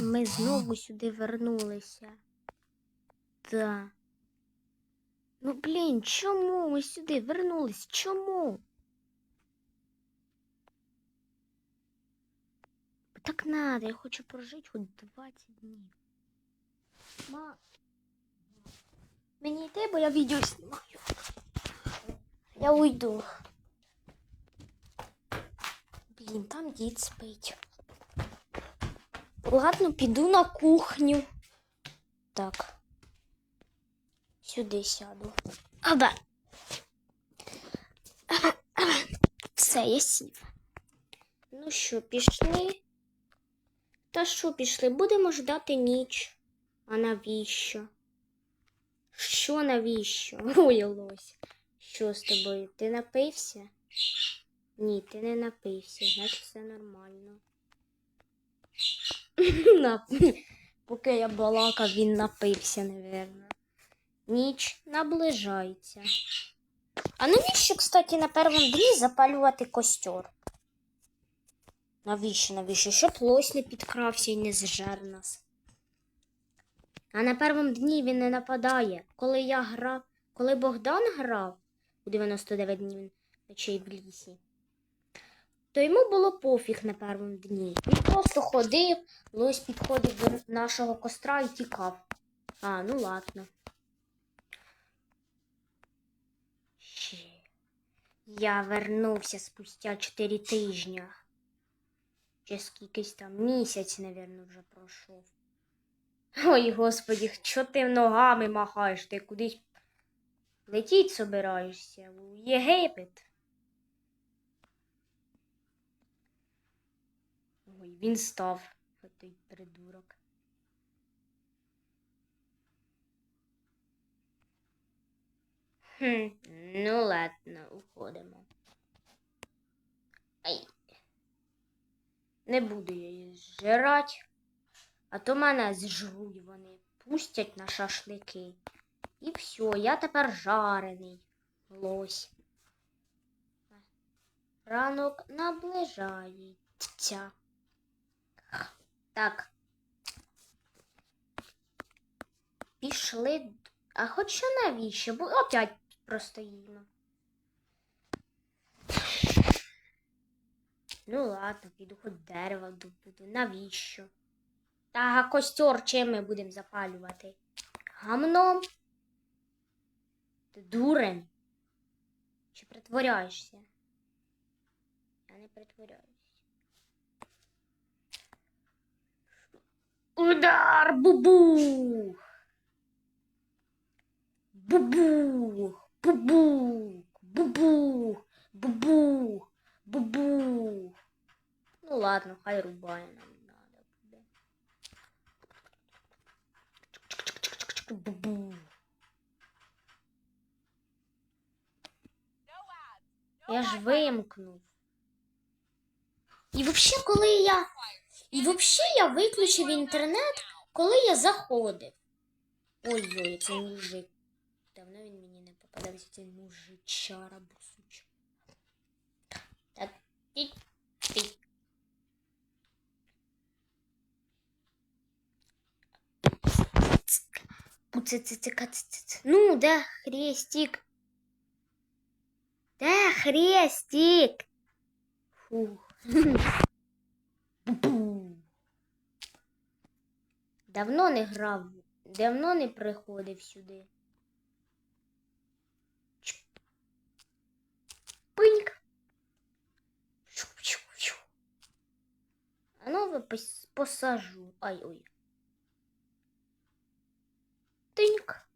Ми знову сюди вернулися. Да. Ну, блін, чому ми сюди вернулись? Чому? Так надо, я хочу прожити хоч 20 днів. Ма. Мені йти, бо я відео знімаю. Я уйду. Блін, там дід спить. Ладно, піду на кухню. Так. Сюди сяду. Аба. Аба. Все, я сів. Ну що, пішли? Та що пішли? Будемо ждати ніч. А навіщо? Що навіщо? Ой, лось. Що з тобою? Ти напився? Ні, ти не напився, значить все нормально. Поки я балакав, він напився, напевно. Ніч наближається. А навіщо, кстати, на першому дні запалювати костер? Навіщо, навіщо? Щоб лось не підкрався і не зжер нас. А на першому дні він не нападає. Коли я грав, коли Богдан грав у 99 днів ночей в лісі, то йому було пофіг на першому дні. Він просто ходив, лось підходив до нашого костра і тікав. А, ну ладно. Я вернувся спустя 4 тижні. Чи скількись там місяць, напевно, вже пройшов. Ой, господі, що ти ногами махаєш? Ти кудись летіть собираєшся у Єгипет. Ой, він став, той придурок. Хм, ну ладно, уходимо. Ай. Не буду я її зжирати, а то мене зжруть вони, пустять на шашлики. І все, я тепер жарений лось. Ранок наближається. Так. Пішли. А хоча навіщо? Бо опять простоїмо. Ну ладно, піду хоч дерево добуду. Навіщо? Та костер чим ми будемо запалювати? Гамном? Ти дурень? Чи притворяєшся? Я не притворяюсь. Удар! Бубух! Бубух! Бубух! Бубух! Бубух! Бубух! Ну ладно, хай рубає нам надо буде. Бубух! Я ж вимкнув. І взагалі, коли я. І взагалі я виключив інтернет, коли я заходив. Ой-ой, цей мужик. Давно він мені не попадався, цей мужичара бусуча. Так, тік, тік. Пуцицицикацицик. Ну, де хрестик? Де хрестик? Фух. Давно не грав, давно не приходив сюди. Пиньк. А ну ви посажу. Ай ой. Тиньк.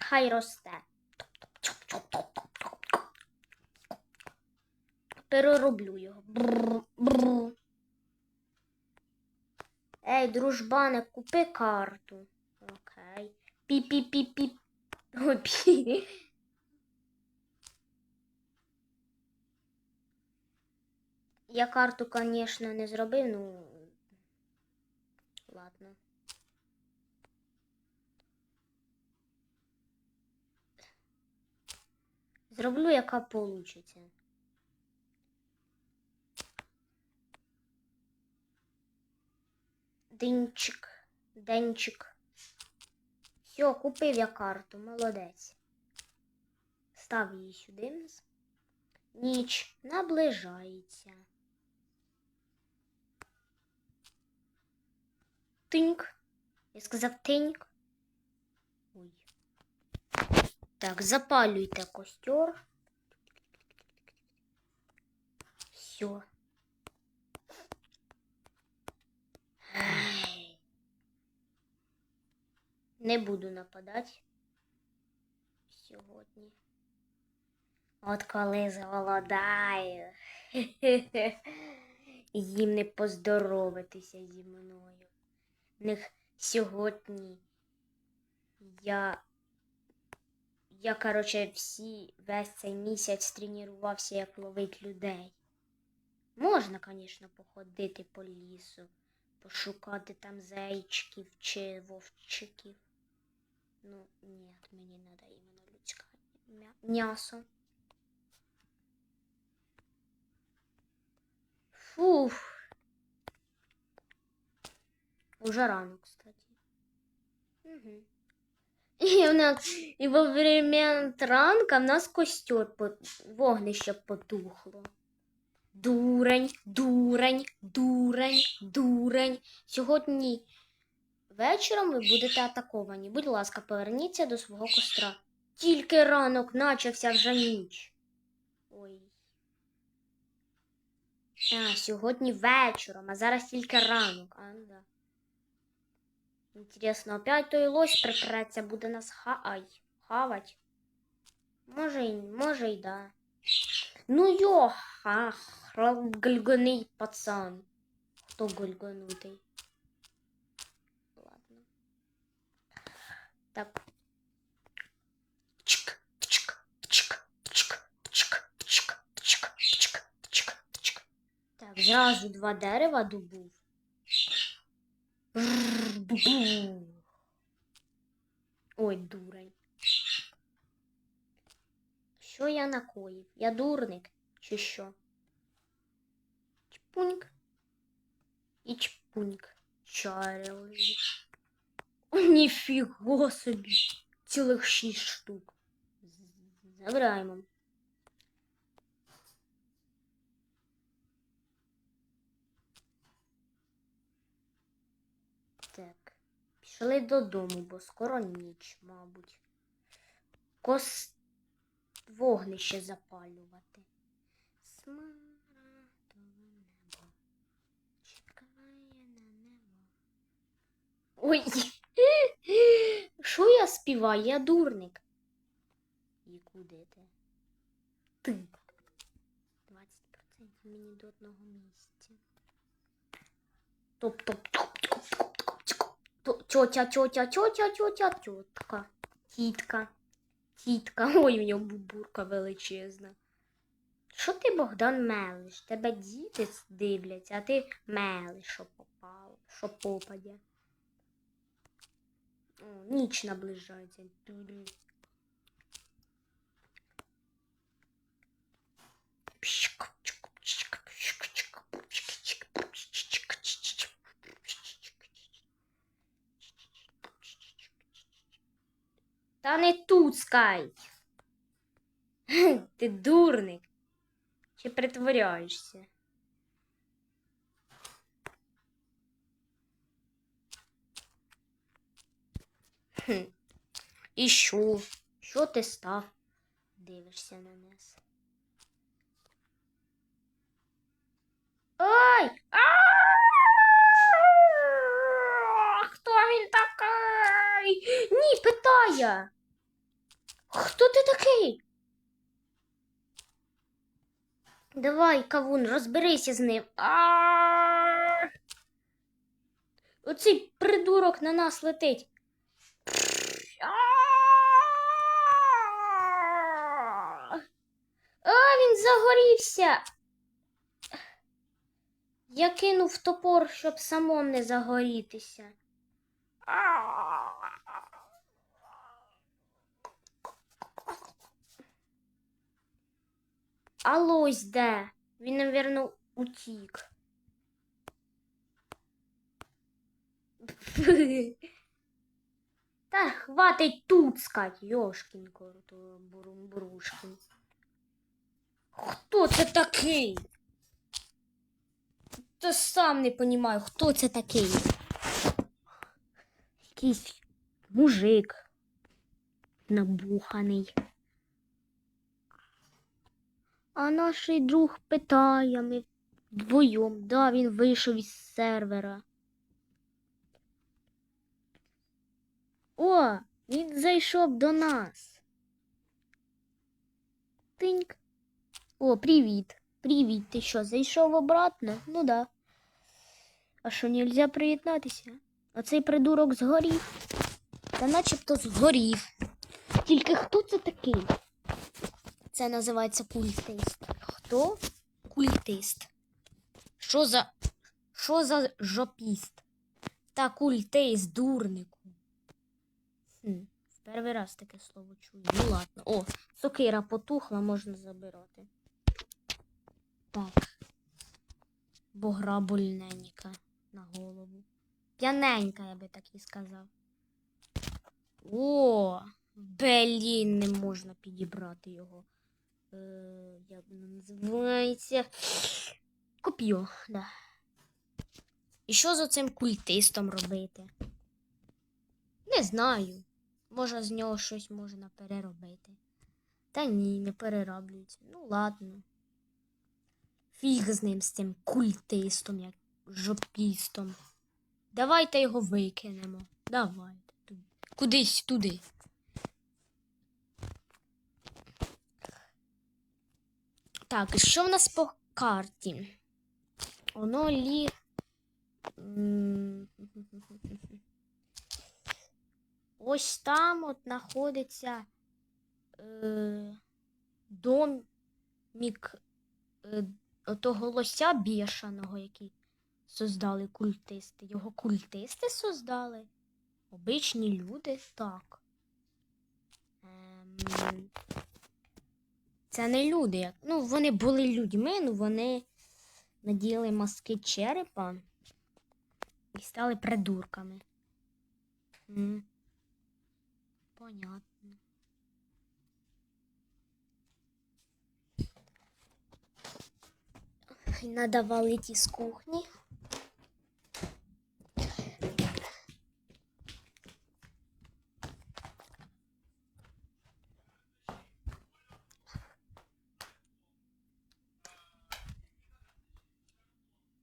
Хай росте. Перероблю його. Бррр. Ей, дружбане, купи карту. Окей. Пі-пі-пі-пі. Ой. Я карту, звісно, не зробив, ну. Ладно. Зроблю, яка получиться. Денчик. Денчик. Все, купив я карту, молодець. Став її сюди. Ніч наближається. Тиньк. Я сказав тиньк. Ой. Так, запалюйте костер. Все. Не буду нападати сьогодні. От коли зголодаю. Їм не поздоровитися зі мною. В них сьогодні я. Я, короче, всі весь цей місяць тренувався, як ловить людей. Можна, звісно, походити по лісу, пошукати там зайчиків чи вовчиків. Ну, мені треба іменно людське м'я- м'ясо. Фух. Уже рано, кстати. Угу. І, в нас, і во время ранка в нас костер, по- вогнище потухло. Дурень, дурень, дурень, дурень. Сьогодні вечором ви будете атаковані. Будь ласка, поверніться до свого костра. Тільки ранок начався вже ніч. Ой. А, сьогодні вечором, а зараз тільки ранок. А, ну да. Інтересно, опять той лось припреться, буде нас ха... Ай, хавать. Може, й- може й да. Ну йо, ха, гальганий пацан. Хто гальганутий? Ладно. Так. Чик, чик, чик, чик, чик, чик, чик, чик, чик, чик. Так, зразу два дерева добув. Ой, дурень. Що я накоїв? Я дурник чи що? Чпуньк. І чпуньк. Чарили. Ніфіго собі. Цілих шість штук. Забираємо. Так. Пішли додому, бо скоро ніч, мабуть. Кос вогнище запалювати. Смарагдове небо чекає на небо. Ой. Що я співаю? Я дурник. І куди ти? Ти. 20% мені до одного місця. Топ-топ-топ-топ-топ-топ-топ. Тьотя, тьотя, тьотя, тьотя, тьотка. Тітка. Тітка. Ой, у нього бубурка величезна. Що ти, Богдан, мелиш? Тебе діти дивляться, а ти мелиш, що попало, що попадя. О, ніч наближається. Та не тут скай. Ти дурник. Чи притворяєшся? І що? Що ти став? Дивишся на нас. Ой! Хто він такий? Ні, питає. Хто ти такий? Давай, кавун, розберися з ним. Оцей придурок на нас летить. А! Він загорівся. Я кинув топор, щоб самому не загорітися. А лось де? Він, напевно, утік. Та хватить туцкать, Йошкін корото бурушкін. Хто це такий? Та сам не понімаю, хто це такий. Якийсь мужик набуханий. А наш друг питає, ми вдвоєм, да, він вийшов із сервера. О, він зайшов до нас. Тиньк. О, привіт. Привіт. Ти що, зайшов обратно? Ну да. А що, нельзя приєднатися? А цей придурок згорів. Та начебто згорів. Тільки хто це такий? Це називається культист. Хто? Культист. Що за. Що за жопіст? Та культист, дурнику. В перший раз таке слово чую. Ну ладно. О, сокира потухла, можна забирати. Так. Бо гра больненька на голову. П'яненька, я би так і сказав. О, блін, не можна підібрати його. Е, як воно називається? Коп'ю, да. І що з оцим культистом робити? Не знаю. Може, з нього щось можна переробити. Та ні, не перероблюється. Ну, ладно. Фіг з ним, з цим культистом, як жопістом. Давайте його викинемо. Давайте. туди. Кудись туди. Так, і що в нас по карті? Воно лі. Ось там от знаходиться е, домік е, того лося бішаного, який создали культисти. Його культисти создали? Обичні люди? Так. Ем, це не люди. як- Ну, вони були людьми, ну вони наділи маски черепа і стали придурками. М. Понятно. Надо валить из кухни.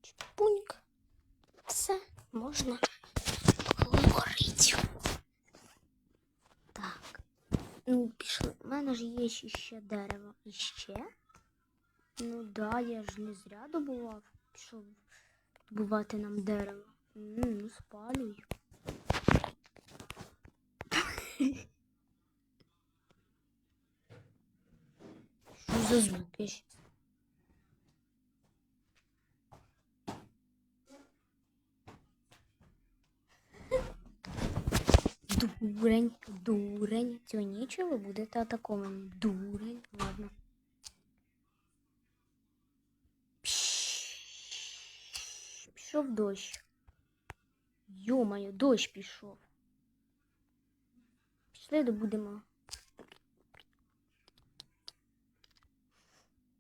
Чпуньк. Все, можна ще- ще дерево. І ще? Ну да, я ж не зря добував. Пішов добувати нам дерево. М, ну, спалюй. Що за звуки? ж? Дурень, дурень. Цього нічого ви будете атаковані. Дурень. Ладно. Пішов дощ. Йомаю, дощ пішов. Пішли добудемо.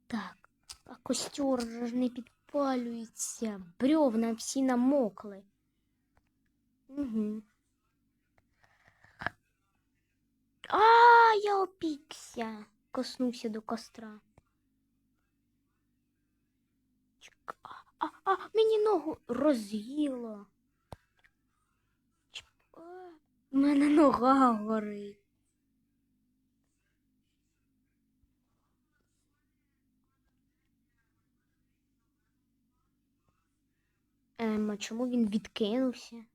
Так, а костер ж не підпалюється. Бревна всі намокли. Угу. А, я опікся. Коснувся до костра. А, а, а, мені ногу роз'їло. У мене нога горить. Ем, а чому він відкинувся?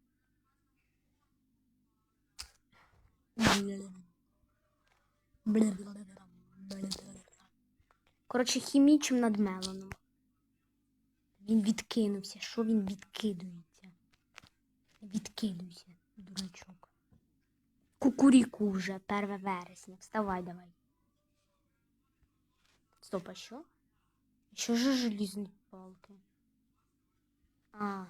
Коротше, хімічим над мелоном. Він відкинувся. Що він відкидується? Відкидуйся, дурачок. Кукуріку вже 1 вересня. Вставай давай. Стоп, а що? Що ж желізні палки? А,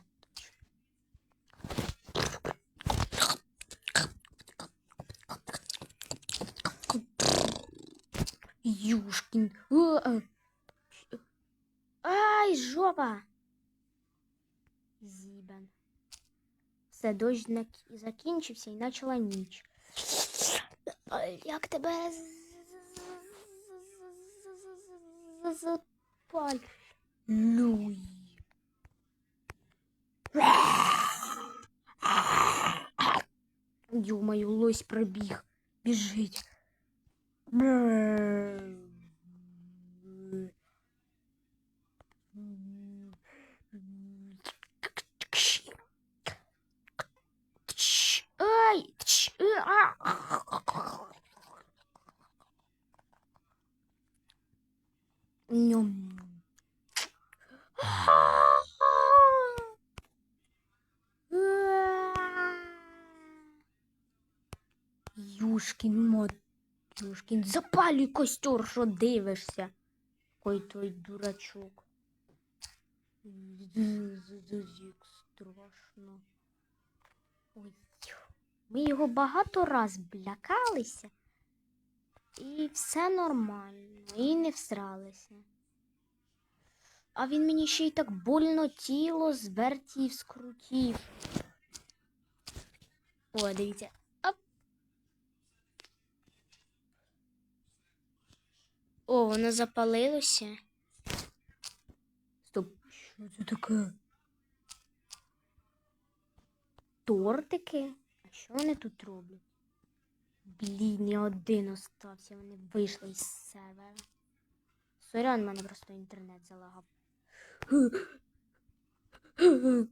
Е. Ай, жопа. Зібен. Все, дощ закінчився і почала ніч. Як тебе запаль. Люй. Ё-моё, лось пробіг. Біжить. Ай! э. Ням. Юшкін мод. Юшкін, запалюй костер, що дивишся. Ой, той дурачок. Як страшно. Ой. Ми його багато раз блякалися. І все нормально, і не всралися. А він мені ще й так больно тіло звертів, скрутів. О, дивіться. О, воно запалилося. Стоп, що це таке? Тортики? А що вони тут роблять? Блін, я один остався, вони вийшли із сервера. Сорян, мене просто інтернет залагав.